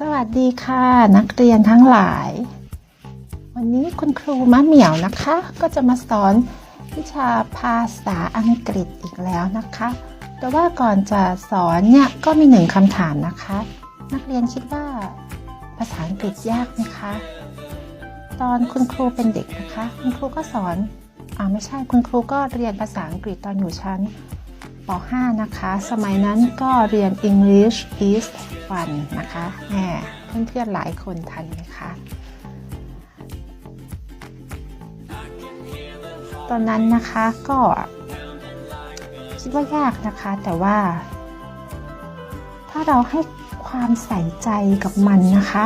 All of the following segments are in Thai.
สวัสดีค่ะ นักเรียนทั้งหลาย วันนี้คุณครูมะเหมี่ยวนะคะ ก็จะมาสอนวิชาภาษาอังกฤษอีกแล้วนะคะ แต่ว่าก่อนจะสอนเนี่ยก็มีหนึ่งคำถามนะคะ นักเรียนคิดว่าภาษาอังกฤษยากไหมคะ ตอนคุณครูเป็นเด็กนะคะ คุณครูก็สอนอ่าไม่ใช่คุณครูก็เรียนภาษาอังกฤษตอนอยู่ชั้น ป .5 นะคะ สมัยนั้นก็เรียน English is fun นะคะแหมเพื่อนๆหลายคนทันไหมคะตอนนั้นนะคะก็คิดว่ายากนะคะ แต่ว่า ถ้าเราให้ความใส่ใจกับมันนะคะ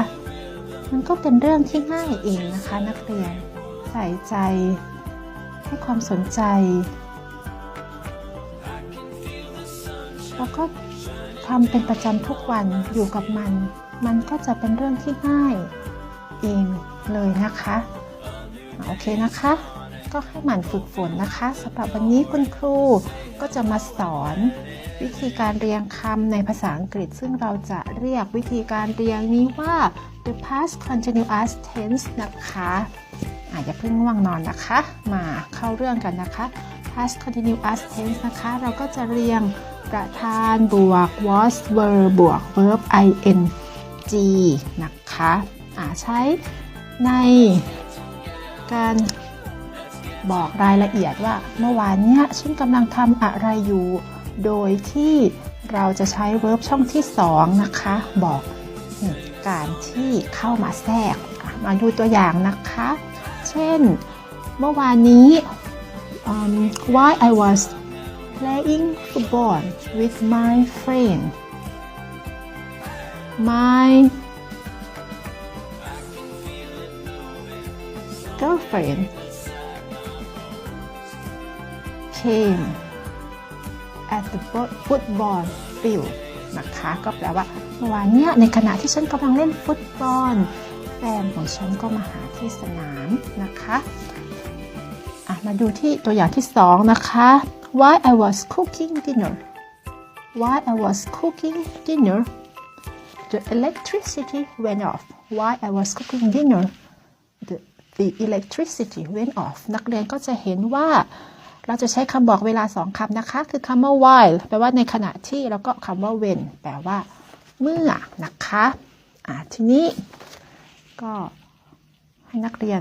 มันก็เป็นเรื่องที่ง่ายเองนะคะ นักเรียนใส่ใจให้ความสนใจ แล้วก็ทำเป็นประจำทุกวันอยู่กับมัน มันก็จะเป็นเรื่องที่ง่ายเองเลยนะคะ โอเคนะคะ ก็ให้หมั่นฝึกฝนนะคะสำหรับวันนี้คุณครูก็จะมาสอนวิธีการเรียงคำในภาษาอังกฤษ ซึ่งเราจะเรียกวิธีการเรียงนี้ว่า the past continuous tense นะคะอาอย่าเพิ่งง่วงนอนนะคะ มาเข้าเรื่องกันนะคะ past continuous tense นะคะ เราก็จะเรียง ประธานบวก was were บวก verb ing นะคะอ่าใช้ในการบอกรายละเอียดว่าเมื่อวานเนี้ยฉันกำลังทำอะไรอยู่ โดยที่เราจะใช้ verb ช่องที่ 2 นะคะ บอกการที่เข้ามาแทรกมาดูตัวอย่างนะคะ เช่น เมื่อวานนี้ um, why I was playing football with my friend my girlfriend came at the football field นะคะก็แปลว่าเมื่อวานเนี้ยในขณะที่ฉันกำลังเล่นฟุตบอล แฟนของฉันก็มาหาที่สนามนะคะะมาดูที่ตัวอย่างที่สองนะคะ why I was cooking dinner why I was cooking dinner the electricity went off why I was cooking dinner the the electricity went off นักเรียนก็จะเห็นว่า เราจะใช้คำบอกเวลาสองคำนะคะ คือคำว่า while แปลว่าในขณะที่ แล้วก็คำว่า when แปลว่า เมื่อนะคะอะทีนี้ ก็ให้นักเรียน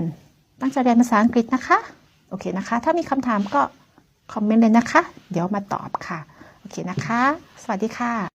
ตั้งใจเรียนภาษาอังกฤษนะคะ โอเคนะคะ ถ้ามีคำถามก็ คอมเมนต์เลยนะคะ เดี๋ยวมาตอบค่ะ โอเคนะคะ สวัสดีค่ะ